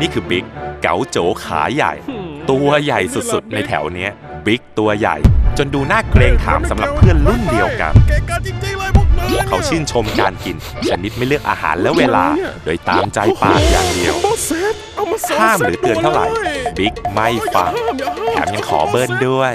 นี่คือบิ๊กเก๋าโจขาใหญ่ ตัวใหญ่สุดๆ ในแถวเนี้ยบิ๊กตัวใหญ่ จนดูน่าเกรงขามสำหรับเพื่อนรุ่นเดียวกัน เก่งกันจริงๆเลยพวกนายเขาชื่นชมการกิน ชนิดไม่เลือกอาหารและเวลา โดยตามใจปากอย่างเดียวบอสเซตเอามาสองห้ามซตหรือเตือนเท่าไหร่บิ๊กไม่ฟัง แถมยังขอเบิ้ลด้วย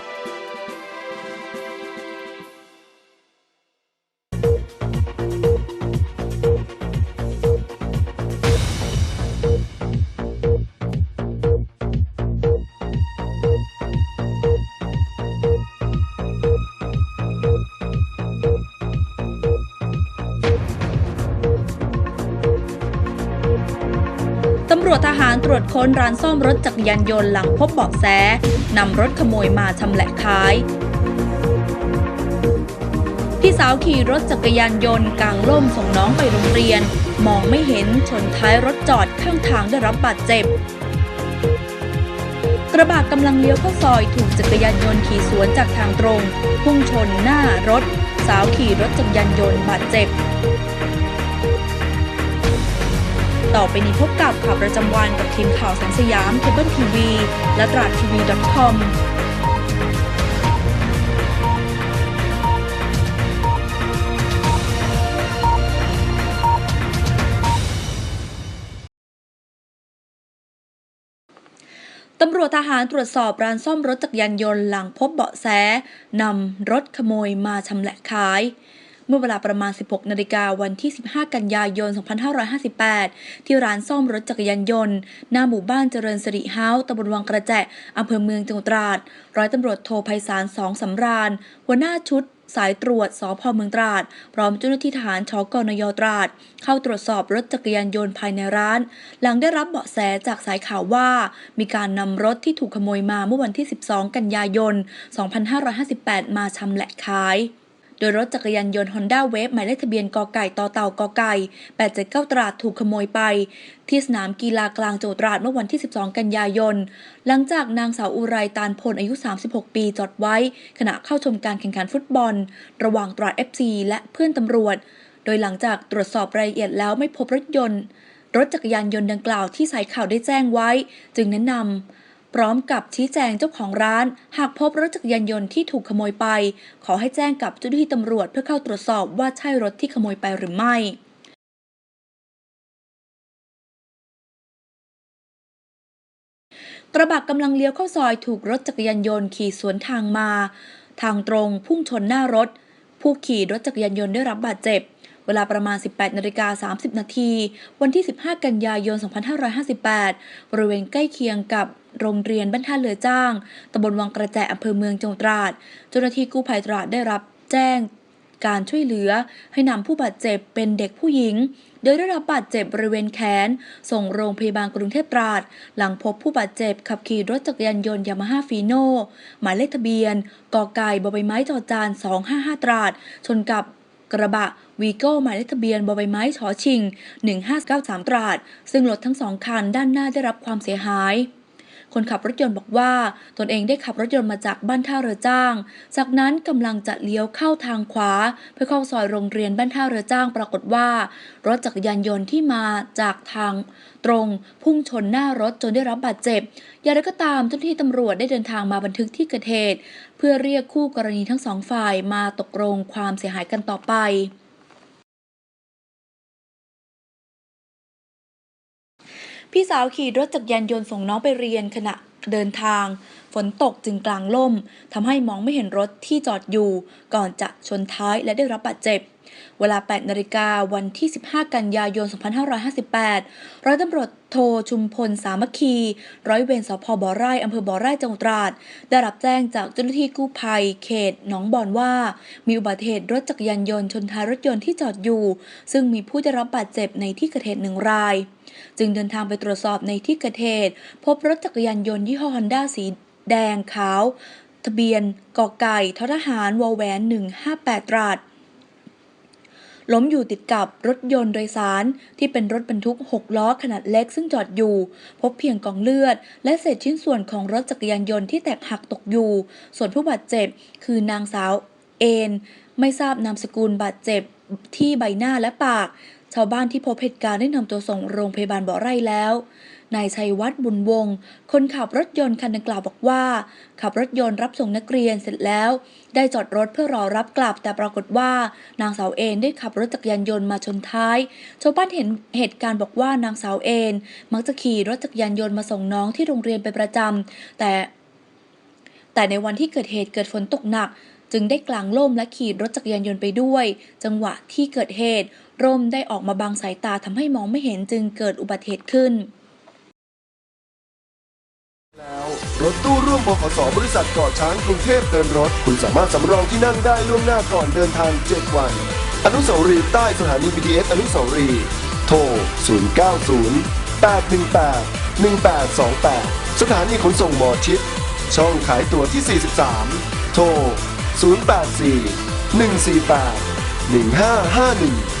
ค้นร้านซ่อมรถจักรยานยนต์หลังพบเบาะแสนำรถขโมยมาชำแหละขาย พี่สาวขี่รถจักรยานยนต์กลางล่มส่งน้องไปโรงเรียน มองไม่เห็นชนท้ายรถจอดข้างทางได้รับบาดเจ็บ กระบะกำลังเลี้ยวเข้าซอยถูกจักรยานยนต์ขี่สวนจากทางตรง พุ่งชนหน้ารถ สาวขี่รถจักรยานยนต์บาดเจ็บ ต่อไปนี้พบกับข่าวประจำวันกับทีมข่าวแสงสยามเคเบิลทีวีและตราดทีวี .com ตำรวจทหารตรวจสอบร้านซ่อมรถจักรยานยนต์หลังพบเบาะแสนำรถขโมยมาชำแหละขาย มื่อเวลาประมาณ 16 นาฬิกาวันที่ 15 กันยายน 2558 ที่ร้านซ่อมรถจักรยานยนต์ หน้าหมู่บ้านเจริญสิริเฮาส์ตำบลวังกระแจอำเภอเมืองจังหวัดตราด ร้อยตำรวจโทไพศาลสองสำราญ หัวหน้าชุดสายตรวจสพเมืองตราด พร้อมเจ้าหน้าที่ทหารชกนยตราด เข้าตรวจสอบรถจักรยานยนต์ภายในร้าน หลังได้รับเบาะแสจากสายข่าวว่า มีการนำรถที่ถูกขโมยมาเมื่อวันที่ 12 กันยายน 2558 มาชำแหละขาย โดยรถจักรยานยนต์ Honda Wave หมายเลขทะเบียนกไก่ต่อเต่ากไก่ 879 ตราดถูกขโมยไป ที่สนามกีฬากลางจังหวัดตราดเมื่อวันที่ 12 กันยายน หลังจากนางสาวอุไรตาลพลอายุ 36 ปีจอดไว้ ขณะเข้าชมการแข่งขันฟุตบอล ระหว่างตราด FC และเพื่อนตำรวจ โดยหลังจากตรวจสอบรายละเอียดแล้วไม่พบรถยนต์ รถจักรยานยนต์ดังกล่าวที่สายข่าวได้แจ้งไว้ จึงแนะนำ พร้อมกับชี้แจงเจ้าของร้าน หากพบรถจักรยานยนต์ที่ถูกขโมยไป ขอให้แจ้งกับเจ้าหน้าที่ตำรวจเพื่อเข้าตรวจสอบว่าใช่รถที่ขโมยไปหรือไม่กระบะกำลังเลี้ยวเข้าซอยถูกรถจักรยานยนต์ขี่สวนทางมา ทางตรงพุ่งชนหน้ารถ ผู้ขี่รถจักรยานยนต์ได้รับบาดเจ็บ วลาประมาณ 18นาฬิกา30 นาที วันที่ 15 กันยายน 2558 บริเวณใกล้เคียงกับโรงเรียนบ้านท่าเรือจ้าง ตำบลวังกระแจอำเภอเมืองจังหวัดตราด เจ้าหน้าที่กู้ภัยตราดได้รับแจ้งการช่วยเหลือให้นำผู้บาดเจ็บเป็นเด็กผู้หญิง โดยได้รับบาดเจ็บบริเวณแขน ส่งโรงพยาบาลกรุงเทพตราด หลังพบผู้บาดเจ็บขับขี่รถจักรยานยนต์ยามาฮ่าฟีโน่หมายเลขทะเบียนกอไก่บอใบไม้จอจาน 255 ตราด ชนกับกระบะ วีโก้หมายเลขทะเบียนบใบไม้ชอชิง 1593 ตราด ซึ่งรถทั้งสองคันด้านหน้าได้รับความเสียหาย คนขับรถยนต์บอกว่า ตนเองได้ขับรถยนต์มาจากบ้านท่าเรือจ้าง จากนั้นกำลังจะเลี้ยวเข้าทางขวา เพื่อเข้าซอยโรงเรียนบ้านท่าเรือจ้าง ปรากฏว่า รถจักรยานยนต์ที่มาจากทางตรงพุ่งชนหน้ารถจนได้รับบาดเจ็บ อย่างไรก็ตามเจ้าหน้าที่ตำรวจได้เดินทางมาบันทึกที่เกิดเหตุ เพื่อเรียกคู่กรณีทั้งสองฝ่ายมาตกลงความเสียหายกันต่อไป พี่สาวขี่รถจักรยานยนต์ส่งน้องไปเรียนขณะเดินทาง ฝนตกจึงกลางล่มทำให้มองไม่เห็นรถที่จอดอยู่ ก่อนจะชนท้ายและได้รับบาดเจ็บ เวลา 8 นาฬิกาวันที่ 15 กันยายน 2558 ร้อยตำรวจโทชุมพลสามัคคี ร้อยเวรสพบ่อไร่อำเภอบ่อไร่จังหวัดตราด ได้รับแจ้งจากเจ้าหน้าที่กู้ภัย เขตหนองบอนว่า มีอุบัติเหตุรถจักรยานยนต์ชนท้ายรถยนต์ที่จอดอยู่ ซึ่งมีผู้ได้รับบาดเจ็บในที่เกิดเหตุหนึ่งราย จึงเดินทางไปตรวจสอบในที่เกิดเหตุพบรถจักรยานยนต์ยี่ห้อฮอนด้าสีแดงขาว ทะเบียนกอไก่ททหารวอแหวน 158 ตราดล้มอยู่ติดกับรถยนต์โดยสารที่เป็นรถบรรทุก 6 ล้อขนาดเล็กซึ่งจอดอยู่ พบเพียงกองเลือด และเศษชิ้นส่วนของรถจักรยานยนต์ที่แตกหักตกอยู่ ส่วนผู้บาดเจ็บคือนางสาวเอนไม่ทราบนามสกุลบาดเจ็บที่ใบหน้าและปาก ชาวบ้านที่พบเหตุการณ์ได้นำตัวส่งโรงพยาบาลบ่อไร่แล้ว นายชัยวัฒน์บุญวงศ์คนขับรถยนต์คันดังกล่าวบอกว่า ขับรถยนต์รับส่งนักเรียนเสร็จแล้ว ได้จอดรถเพื่อรอรับกลับ แต่ปรากฏว่านางสาวเอนได้ขับรถจักรยานยนต์มาชนท้ายชาวบ้านเห็นเหตุการณ์บอกว่านางสาวเอนมักจะขี่รถจักรยานยนต์มาส่งน้องที่โรงเรียนเป็นประจำแต่ แต่ในวันที่เกิดเหตุเกิดฝนตกหนักจึงได้กลางล่มและขี่รถจักรยานยนต์ไปด้วย จังหวะที่เกิดเหตุ ร่มได้ออกมาบังสายตาทำให้มองไม่เห็นจึงเกิดอุบัติเหตุขึ้น แล้วรถตู้ร่วมบขสบริษัทเกาะช้างกรุงเทพเดินรถ คุณสามารถสำรองที่นั่งได้ล่วงหน้าก่อนเดินทาง 7 วัน อนุสาวรีย์ใต้สถานี BTS อนุสาวรีย์โทร 090 818 1828 สถานีขนส่งหมอชิด ช่องขายตั๋วที่ 43 โทร 084 148 1551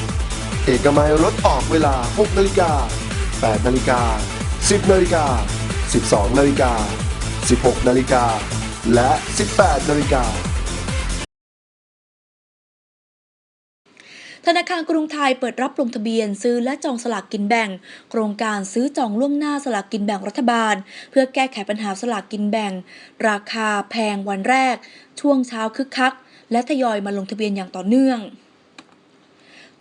เอกมัยรถออกเวลา 6นาฬิกา8นาฬิกา 10นาฬิกา 12นาฬิกา 16นาฬิกา และ 18นาฬิกาธนาคารกรุงไทยเปิดรับลงทะเบียนซื้อและจองสลากกินแบ่ง โครงการซื้อจองล่วงหน้าสลากกินแบ่งรัฐบาล เพื่อแก้ไขปัญหาสลากกินแบ่ง ราคาแพงวันแรก ช่วงเช้าคึกคัก และทยอยมาลงทะเบียนอย่างต่อเนื่อง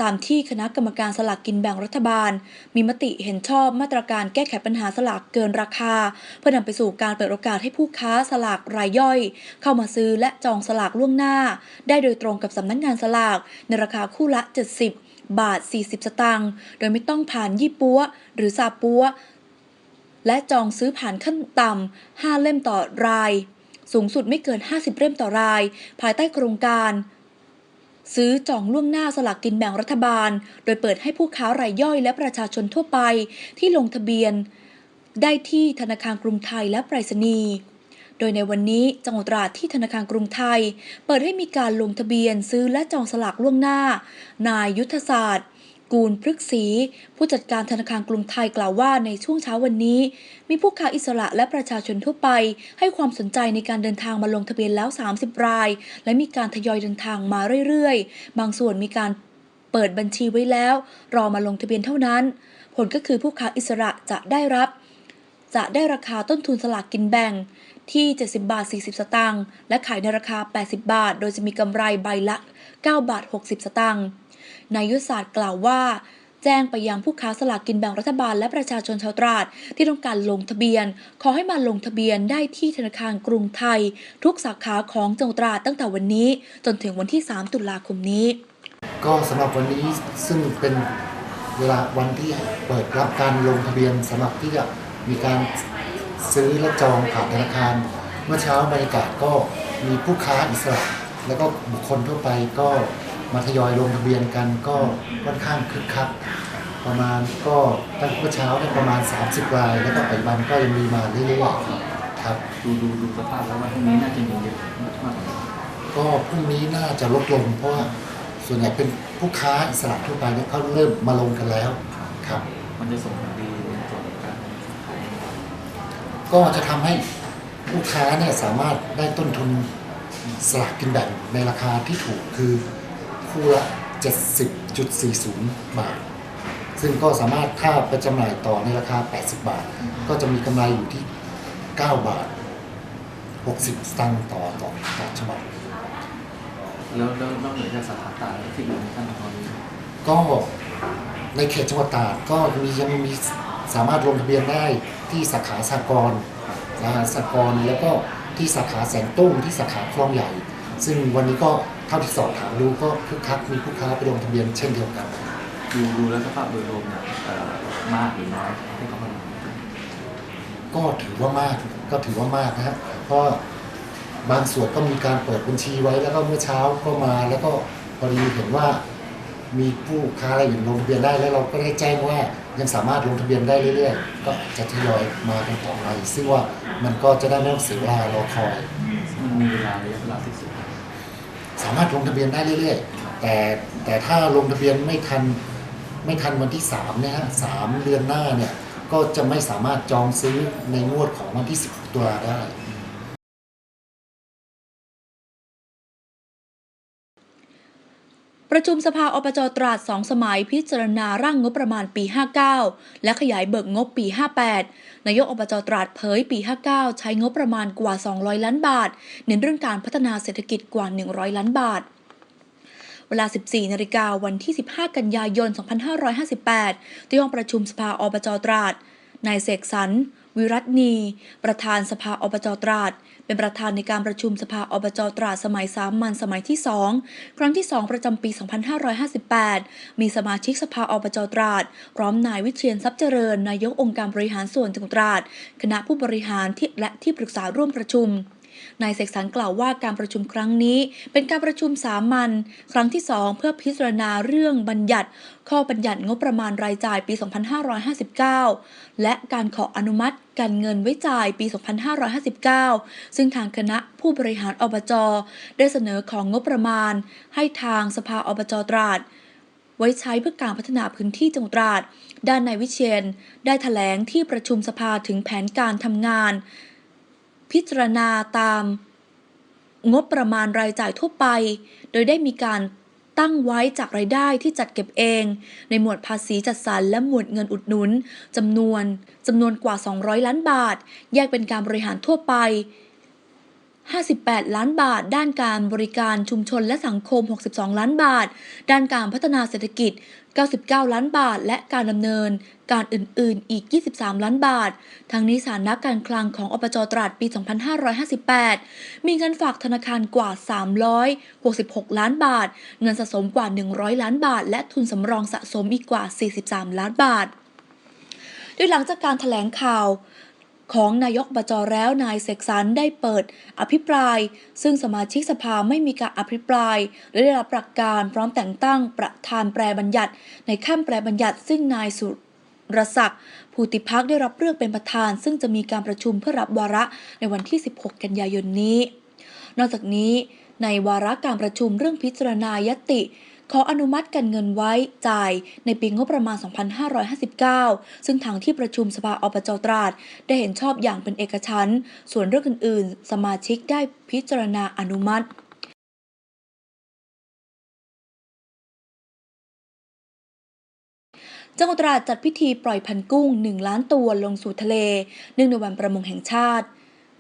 ตามที่คณะกรรมการสลากกินแบ่งรัฐบาล มีมติเห็นชอบมาตรการแก้ไขปัญหาสลากเกินราคา เพื่อนำไปสู่การเปิดโอกาสให้ผู้ค้าสลากรายย่อย เข้ามาซื้อและจองสลากล่วงหน้า ได้โดยตรงกับสำนักงานสลาก ในราคาคู่ละ 70 บาท 40 สตางค์โดยไม่ต้องผ่านยี่ปัวหรือซาปัวและจองซื้อผ่านขั้นต่ำ5เล่มต่อราย สูงสุดไม่เกิน 50 เล่มต่อราย ภายใต้โครงการ ซื้อจองล่วงหน้าสลากกินแบ่งรัฐบาล โดยเปิดให้ผู้ค้ารายย่อยและประชาชนทั่วไปที่ลงทะเบียน ได้ที่ธนาคารกรุงไทยและไปรษณีย์โดยในวันนี้จังหวัดตราดที่ธนาคารกรุงไทย เปิดให้มีการลงทะเบียนซื้อและจองสลากล่วงหน้า นายยุทธศาสตร์ กูลพฤกษี ผู้จัดการธนาคารกรุงไทยกล่าวว่าในช่วงเช้าวันนี้ มีผู้ค้าอิสระและประชาชนทั่วไป ให้ความสนใจในการเดินทางมาลงทะเบียนแล้ว 30 ราย และมีการทยอยเดินทางมาเรื่อยๆ บางส่วนมีการเปิดบัญชีไว้แล้ว รอมาลงทะเบียนเท่านั้น ผลก็คือผู้ค้าอิสระจะได้รับ จะได้ราคาต้นทุนสลากกินแบ่งที่ 70 บาท 40 สตางค์ และขายในราคา 80 บาท โดยจะมีกำไรใบละ 9 บาท 60 สตางค์ นายยุทธศาสตร์กล่าวว่าแจ้งไปยังผู้ค้าสลากกินแบ่งรัฐบาลและประชาชนชาวตราดที่ต้องการลงทะเบียน ขอให้มาลงทะเบียนได้ที่ธนาคารกรุงไทย ทุกสาขาของจังหวัดตราดตั้งแต่วันนี้ จนถึงวันที่ 3 ตุลาคมนี้ ก็สำหรับวันนี้ซึ่งเป็นเวลาวันที่เปิดรับการลงทะเบียนสำหรับที่จะมีการซื้อและจองผ่านธนาคาร เมื่อเช้าบรรยากาศก็มีผู้ค้าอิสระ แล้วก็บุคคลทั่วไปก็ มาทยอยลงทะเบียนกันก็ค่อนข้างคึกคักประมาณก็ตั้งเมื่อเช้าเนี่ยประมาณ 30ราย แล้วก็ปัจจุบันก็ยังมีมาเรื่อยๆครับ ดูดูดูสภาพแล้วว่าพรุ่งนี้น่าจะมีเยอะมากกว่านี้ก็พรุ่งนี้น่าจะลดลง เพราะว่าส่วนใหญ่เป็นผู้ค้าอิสระทั่วไปเนี่ยเขาเริ่มมาลงกันแล้วครับ มันจะส่งผลดีในส่วนของการขายก็จะทำให้ลูกค้าเนี่ยสามารถได้ต้นทุนสลากกินแบ่งในราคาที่ถูกคือ คู่ละ 70.40 บาท ซึ่งก็สามารถถ้าไปจำหน่ายต่อในราคา 80 บาท ก็จะมีกำไรอยู่ที่ 9 บาท 60 สตางค์ต่อต่อต่อฉบับ แล้วแล้วนอกเหนือจากสาขาต่างๆที่อยู่ในขั้นตอนนี้ก็ในเขตจังหวัดตาดก็มียังมีสามารถลงทะเบียนได้ที่สาขาสากรณ์นะฮะสากรแล้วก็ที่สาขาแสนตุ้งที่สาขาคลองใหญ่ ซึ่งวันนี้ก็ เท่าที่สอบถามดูก็คึกคักมีผู้ค้าไปลงทะเบียนเช่นเดียวกัน ดูดูแล้วสภาพโดยรวมเนี่ยเอ่อมากหรือน้อยที่เขามาลงก็ถือว่ามากก็ถือว่ามากนะฮะเพราะบางส่วนก็มีการเปิดบัญชีไว้แล้วก็เมื่อเช้าก็มา แล้วก็พอดีเห็นว่ามีผู้ค้าอะไรอยู่ลงทะเบียนได้แล้วเราก็ได้แจ้งว่ายังสามารถลงทะเบียนได้เรื่อยๆ ก็จะทยอยมากันต่อไปซึ่งว่ามันก็จะได้ไม่ต้องเสียเวลารอคอย มันมีเวลาระยะเวลาที่สุด สามารถลงทะเบียนได้เรื่อยๆ แต่แต่ถ้าลงทะเบียนไม่ทันไม่ทันวันที่3เนี่ยฮะสามเดือนหน้าเนี่ยก็จะไม่สามารถจองซื้อในงวดของวันที่ 10 ตัวได้ ประชุมสภาอบจตราดสองสมัยพิจารณาร่างงบประมาณปี 59 และขยายเบิกงบปี 58 นายกอบจตราดเผยปี 59 ใช้งบประมาณกว่า 200 ล้านบาท เน้นเรื่องการพัฒนาเศรษฐกิจกว่า 100 ล้านบาทเวลา 14 นาฬิกาวันที่ 15 กันยายน 2558 ที่ห้องประชุมสภาอบจตราด นายเสกสรร วิรัตนี ประธานสภาอบจตราด เป็นประธานในการประชุมสภาอบจตราดสมัยสามัญสมัยที่ 2 ครั้งที่ 2 ประจำปี 2558 มีสมาชิกสภาอบจตราด พร้อมนายวิเชียนทรัพย์เจริญ นายกองค์การบริหารส่วนจังหวัดตราด คณะผู้บริหารที่และที่ปรึกษาร่วมประชุม นายเสกสรรกล่าวว่าการประชุมครั้งนี้ เป็นการประชุมสามัญครั้งที่ 2 เพื่อพิจารณาเรื่องบัญญัติ ข้อบัญญัติงบประมาณรายจ่ายปี 2559 และการขออนุมัติการเงินไว้จ่ายปี 2559 ซึ่งทางคณะผู้บริหารอบจได้เสนอของงบประมาณ ให้ทางสภาอบจตราดไว้ใช้เพื่อการพัฒนาพื้นที่จังหวัดตราด ด้านนายวิเชียน ได้ถแถลงที่ประชุมสภาถึงแผนการทำงาน พิจารณาตาม งบประมาณรายจ่ายทั่วไป โดยได้มีการตั้งไว้จากรายได้ที่จัดเก็บเอง ในหมวดภาษีจัดสรรและหมวดเงินอุดหนุนจำนวนจำนวนกว่า 200 ล้านบาท แยกเป็นการบริหารทั่วไป 58 ล้านบาท ด้านการบริการชุมชนและสังคม 62 ล้านบาท ด้านการพัฒนาเศรษฐกิจ 99 ล้านบาท และการดำเนิน การอื่นๆ อีก 23 ล้านบาท ทั้งนี้สารนักการคลังของอบจตราดปี 2558 มีเงินฝากธนาคารกว่า 366 ล้านบาท เงินสะสมกว่า 100 ล้านบาท และทุนสำรองสะสมอีกกว่า 43 ล้านบาท โดยหลังจากการถแถลงข่าว ของนายกบจแล้วนายเสกสรรได้เปิด อภิปราย ซึ่งสมาชิกสภาไม่มีการอภิปรายและได้รับหลักการพร้อมแต่งตั้งประธานแปรบัญญัติ ในขั้นแปรบัญญัติ ซึ่งนายสุรศักดิ์ภูติพักได้รับเลือกเป็นประธาน ซึ่งจะมีการประชุมเพื่อรับวาระในวันที่ 16 กันยายนนี้ นอกจากนี้ในวาระการประชุมเรื่องพิจารณายติ ขออนุมัติการเงินไว้จ่ายในปีงบประมาณ 2559 ซึ่งทางที่ประชุมสภาอบจตราด ได้เห็นชอบอย่างเป็นเอกฉันท์ส่วนเรื่องอื่น ๆ สมาชิกได้พิจารณาอนุมัติจังหวัดตราดจัดพิธีปล่อยพันกุ้ง 1 ล้านตัวลงสู่ทะเล เนื่องในวันประมงแห่งชาติ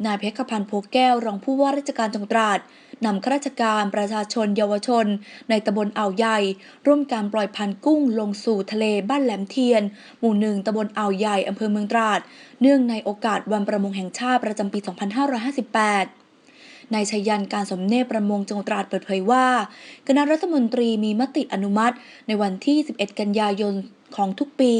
นายเพชรพันธ์โพแก้วรองผู้ว่าราชการจังหวัดตราด นำข้าราชการประชาชนเยาวชน ในตำบลอ่าวใหญ่ ร่วมการปล่อยพันกุ้งลงสู่ทะเลบ้านแหลมเทียน หมู่หนึ่งตำบลอ่าวใหญ่อำเภอเมืองตราด เนื่องในโอกาสวันประมงแห่งชาติประจำปี 2558นายชัยยันการสมเนปประมงจังหวัดตราดเปิดเผยว่า คณะรัฐมนตรีมีมติอนุมัติ ในวันที่ 11 กันยายน ของทุกปี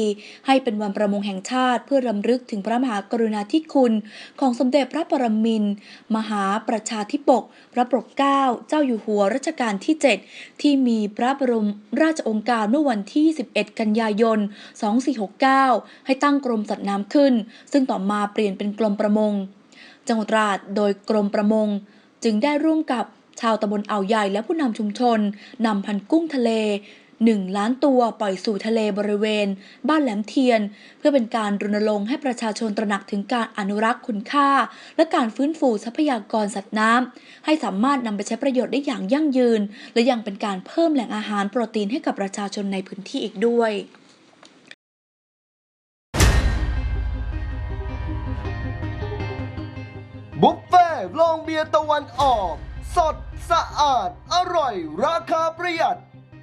ให้เป็นวันประมงแห่งชาติเพื่อรำลึกถึงพระมหากรุณาธิคุณ ของสมเด็จพระปรมินทรมหาประชาธิปก พระปกเกล้าเจ้าอยู่หัวรัชกาลที่ 7 ที่มีพระบรมราชองค์การเมื่อวันที่ 11 กันยายน 2469 ให้ตั้งกรมสัตว์น้ำขึ้น ซึ่งต่อมาเปลี่ยนเป็นกรมประมง จังหวัดราดโดยกรมประมง จึงได้ร่วมกับชาวตำบลอ่าวใหญ่และผู้นำชุมชนนำพันกุ้งทะเล 1 ล้านตัวปล่อยสู่ทะเลบริเวณ บ้านแหลมเทียน เพื่อเป็นการรณรงค์ให้ประชาชนตระหนักถึงการอนุรักษ์คุณค่า และการฟื้นฟูทรัพยากรสัตว์น้ำให้สามารถนำไปใช้ประโยชน์ได้อย่างยั่งยืน และยังเป็นการเพิ่มแหล่งอาหารโปรตีนให้กับประชาชนในพื้นที่อีกด้วยบุฟเฟ่ต์ลองเบียร์ตะวันออก สดสะอาด อร่อย ราคาประหยัด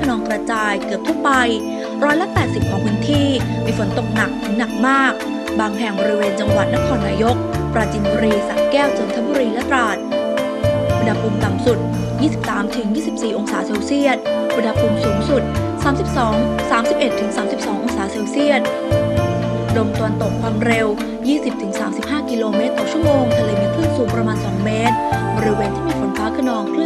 ขนองกระจายเกือบทั่วไป ร้อยละ 80 ของพื้นที่ มีฝนตกหนักถึงหนักมาก บางแห่งบริเวณจังหวัดนครนายก ปราจีนบุรีสระแก้วจันทบุรีและตราด อุณหภูมิต่ำสุด 23-24 องศาเซลเซียส อุณหภูมิสูงสุด 32 31-32 องศาเซลเซียสลมตะวันตกความเร็ว 20-35 กิโลเมตรต่อชั่วโมง ทะเลมีคลื่นสูงประมาณ 2 เมตร บริเวณที่มีฝนฟ้าขนองคลื่น